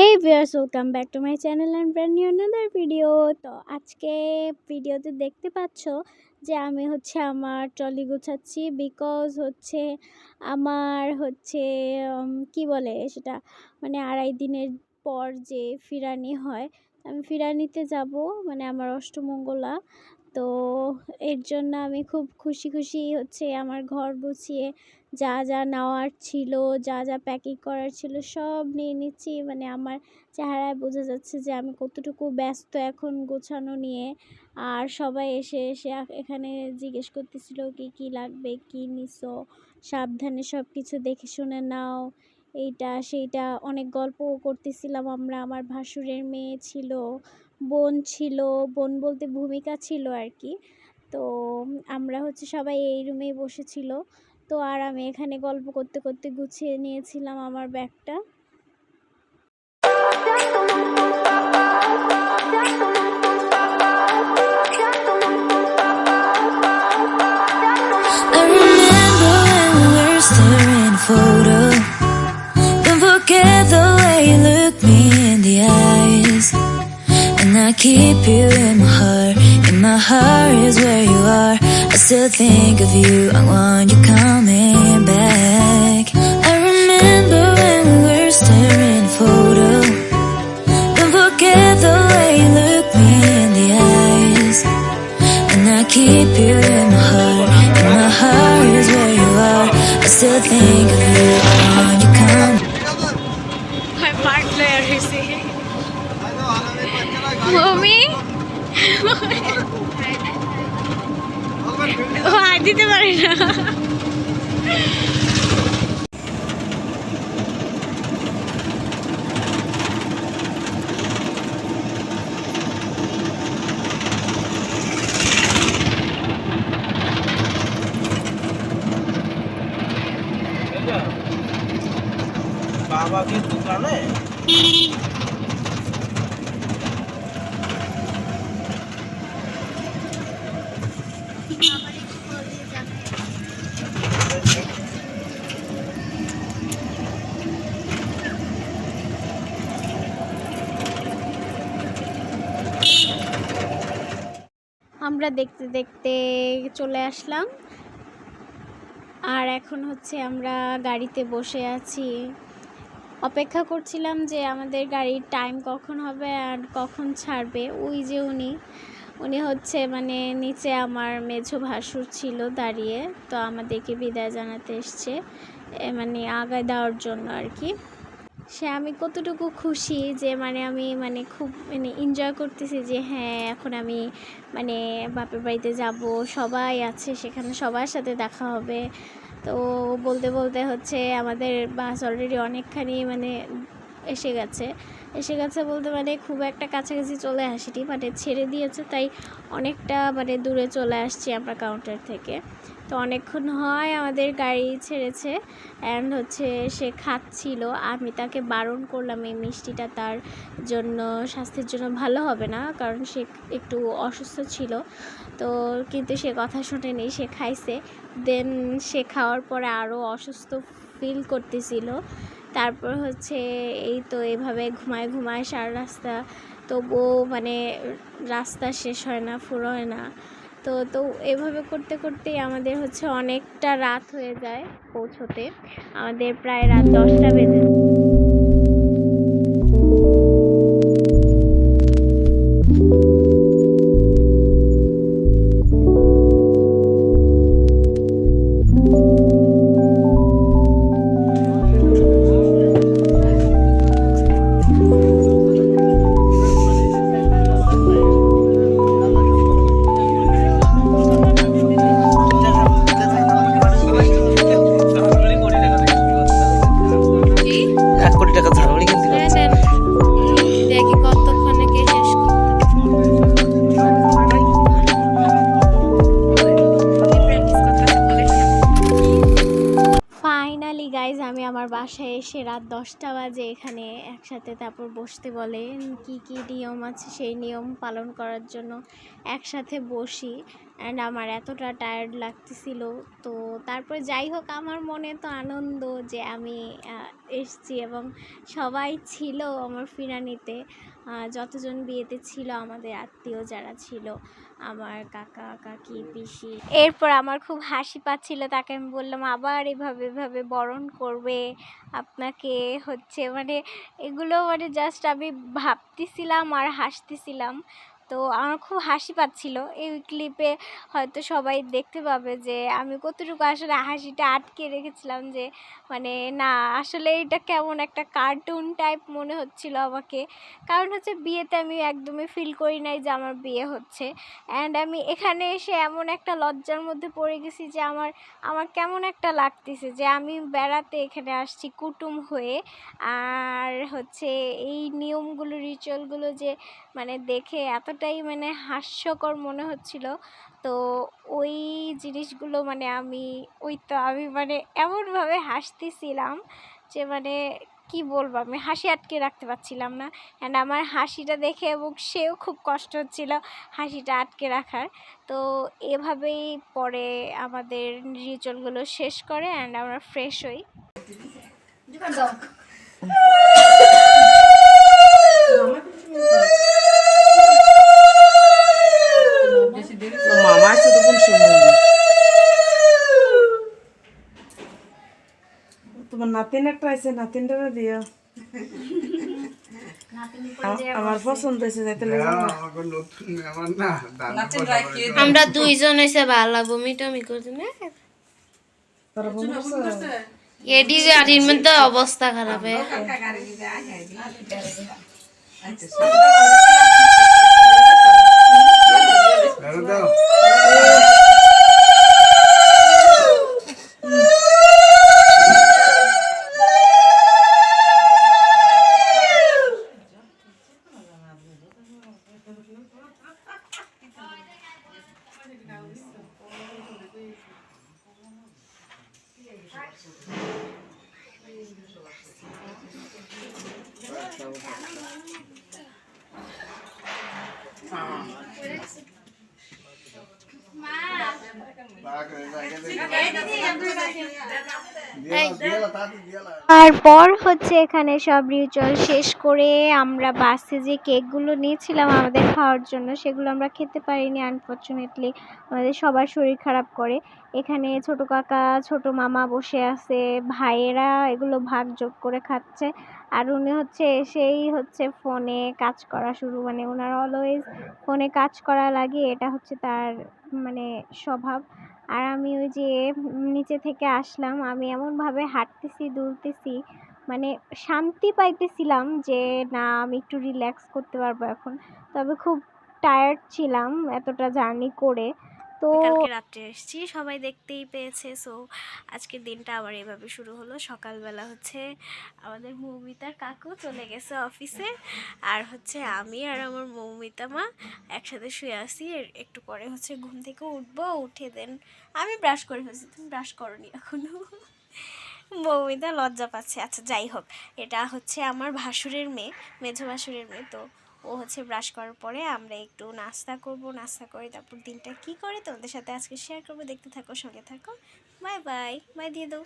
Hey viewers welcome back to my channel and brand new another video তো আজকে ভিডিওতে দেখতে পাচ্ছ যে আমি হচ্ছে আমার ট্রলি গুছাচ্ছি বিকজ হচ্ছে আমার হচ্ছে কি বলে সেটা? মানে আড়াই দিনের পর যে ফিরানি হয়, আমি ফিরানিতে যাব মানে আমার অষ্টমঙ্গলা। তো এর জন্য আমি খুব খুশি খুশি হচ্ছে আমার ঘর গুছিয়ে যা যা নেওয়ার ছিল, যা যা প্যাকিং করার ছিল, সব নিয়ে নিচ্ছি। মানে আমার চেহারায় বোঝা যাচ্ছে যে আমি কতটুকু ব্যস্ত এখন গোছানো নিয়ে। আর সবাই এসে এসে এখানে জিজ্ঞেস করতেছিল, কি কি লাগবে? কি নিছো? সাবধানে সব কিছু দেখে শুনে নাও। এইটা, সেইটা অনেক গল্পও করতেছিলাম আমরা। আমার ভাসুরের মেয়ে ছিল, বোন ছিল, বোন বলতে ভূমিকা ছিল আর কি। তো আমরা হচ্ছে সবাই এই রুমেই বসেছিল। তো আর আমি এখানে গল্প করতে করতে গুছিয়ে নিয়েছিলাম আমার ব্যাগটা. And keep you in my heart. In my heart is where you are. I still think of you. I want you coming think of you. I you come. আমার পার্ট প্লেয়ার হয়েছে Mommy ও আর দিতে পারে না বাবা কি দোকানে? আমরা দেখতে দেখতে চলে আসলাম। আর এখন হচ্ছে আমরা গাড়িতে বসে আছি। অপেক্ষা করছিলাম যে আমাদের গাড়ির টাইম কখন হবে আর কখন ছাড়বে। ওই যে উনি উনি হচ্ছে মানে নিচে আমার মেঝো ভাসুর ছিল দাঁড়িয়ে, তো আমাদেরকে বিদায় জানাতে এসছে মানে আগায় দেওয়ার জন্য আর কি। সে আমি কতটুকু খুশি যে মানে আমি মানে খুব মানে এনজয় করতেছি যে হ্যাঁ এখন আমি মানে বাপের বাড়িতে যাব, সবাই আছে সেখানে, সবার সাথে দেখা হবে। তো বলতে বলতে হচ্ছে আমাদের বাস অলরেডি অনেকখানি মানে এসে গেছে। এসে গেছে বলতে মানে খুব একটা কাছাকাছি চলে আসেনি মানে ছেড়ে দিয়েছে, তাই অনেকটা মানে দূরে চলে আসছি আমরা কাউন্টার থেকে। তো অনেকক্ষণ হয় আমাদের গাড়ি ছেড়েছে অ্যান্ড হচ্ছে সে খাচ্ছিল। আমি তাকে বারণ করলাম এই মিষ্টিটা তার জন্য, স্বাস্থ্যের জন্য ভালো হবে না, কারণ সে একটু অসুস্থ ছিল। তো কিন্তু সে কথা শোনেনি, সে খাইছে। দেন সে খাওয়ার পরে আরও অসুস্থ ফিল করতেছিল। তারপর হচ্ছে এই তো এভাবে ঘুমায় ঘুমায় সারা রাস্তা, তবুও মানে রাস্তা শেষ হয় না, ফুরোয় না। তো তো এভাবে করতে, করতেই আমাদের হচ্ছে অনেকটা রাত হয়ে যায় পৌঁছোতে। আমাদের প্রায় রাত দশটা বেজে আমার বাসায় এসে রাত দশটা বাজে এখানে একসাথে তারপর বসতে বলে, কি কি নিয়ম আছে সেই নিয়ম পালন করার জন্য? একসাথে বসি। অ্যান্ড আমার এতটা টায়ার্ড লাগতেছিল। তো তারপর যাই হোক, আমার মনে তো আনন্দ যে আমি এসছি এবং সবাই ছিল আমার ফিরানিতে যতজন বিয়েতে ছিল আমাদের আত্মীয় যারা ছিল, আমার কাকা, কাকি, পিসি। এরপর আমার খুব হাসি পাচ্ছিল, তাকে আমি বললাম, আবার এভাবে এভাবে বরণ করবে, আপনাকে হচ্ছে মানে এগুলো মানে জাস্ট আমি ভাবতেছিলাম আর হাসতেছিলাম। তো আমার খুব হাসি পাচ্ছিল। এই ক্লিপে হয়তো সবাই দেখতে পাবে যে আমি কতটুকু আসলে হাসিটা আটকে রেখেছিলাম যে মানে না, আসলে এটা কেমন একটা কার্টুন টাইপ মনে হচ্ছিল আমাকে। কারণ হচ্ছে বিয়েতে আমি একদমই ফিল করি নাই যে আমার বিয়ে হচ্ছে। অ্যান্ড আমি এখানে এসে এমন একটা লজ্জার মধ্যে পড়ে গেছি যে আমার আমার কেমন একটা লাগতেছে যে আমি বেড়াতে এখানে আসছি কুটুম হয়ে। আর হচ্ছে এই নিয়মগুলো রিচুয়ালগুলো যে মানে দেখে এতটাই মানে হাস্যকর মনে হচ্ছিল। তো ওই জিনিসগুলো মানে আমি ওই তো আমি মানে এমনভাবে হাসতেছিলাম যে মানে কি বলব আমি হাসি আটকে রাখতে পারছিলাম না। অ্যান্ড আমার হাসিটা দেখে এবং সেও খুব কষ্ট হচ্ছিল হাসিটা আটকে রাখার। তো এভাবেই পরে আমাদের রিচুয়ালগুলো শেষ করে অ্যান্ড আমরা ফ্রেশ হই। মামা নাতিন একটা আছে নাতিনটা দিও আমার পছন্দ হয়েছে যাইতে দুইজন এসে ভালো বমি টমি না? করছ? এডি গাড়ির মধ্যে অবস্থা খারাপ Olmaz. Olmaz. Olmaz. Olmaz. তারপর হচ্ছে এখানে সব রিচুয়াল শেষ করে আমরা বাসে যে কেকগুলো নিয়েছিলাম আমাদের খাওয়ার জন্য, সেগুলো আমরা খেতে পারিনি আনফর্চুনেটলি আমাদের সবার শরীর খারাপ করে। এখানে ছোট কাকা, ছোট মামা বসে আছে, ভাইয়েরা এগুলো ভাগ যোগ করে খাচ্ছে। আর উনি হচ্ছে এসেই হচ্ছে ফোনে কাজ করা শুরু মানে ওনার অলওয়েজ ফোনে কাজ করা লাগে, এটা হচ্ছে তার মানে স্বভাব। আর আমি ওই যে নিচে থেকে আসলাম, আমি এমনভাবে হাঁটতেছি, দুলতেছি মানে শান্তি পাইতেছিলাম যে না, আমি একটু রিল্যাক্স করতে পারব এখন। তবে খুব টায়ার্ড ছিলাম এতটা জার্নি করে। তো কালকে রাত্রে এসেছি, সবাই দেখতেই পেয়েছে। সো আজকের দিনটা আবার এভাবে শুরু হলো। সকালবেলা হচ্ছে আমাদের মৌমিতার কাকু চলে গেছে অফিসে। আর হচ্ছে আমি আর আমার মৌমিতা মা একসাথে শুয়ে এর- একটু পরে হচ্ছে ঘুম থেকে উঠবো, উঠে দেন আমি ব্রাশ করে ফেলছি। তুমি ব্রাশ করনি এখনও? মৌমিতা লজ্জা পাচ্ছে। আচ্ছা যাই হোক। এটা হচ্ছে আমার ভাসুরের মেয়ে, মেঝো ভাসুরের মেয়ে। তো ও হচ্ছে ব্রাশ করার পরে আমরা একটু নাস্তা করব, নাস্তা করে তারপর দিনটা কি করে তোমাদের সাথে আজকে শেয়ার করব, দেখতে থাকো, সঙ্গে থাকো। বাই বাই বাই দিয়ে দাও।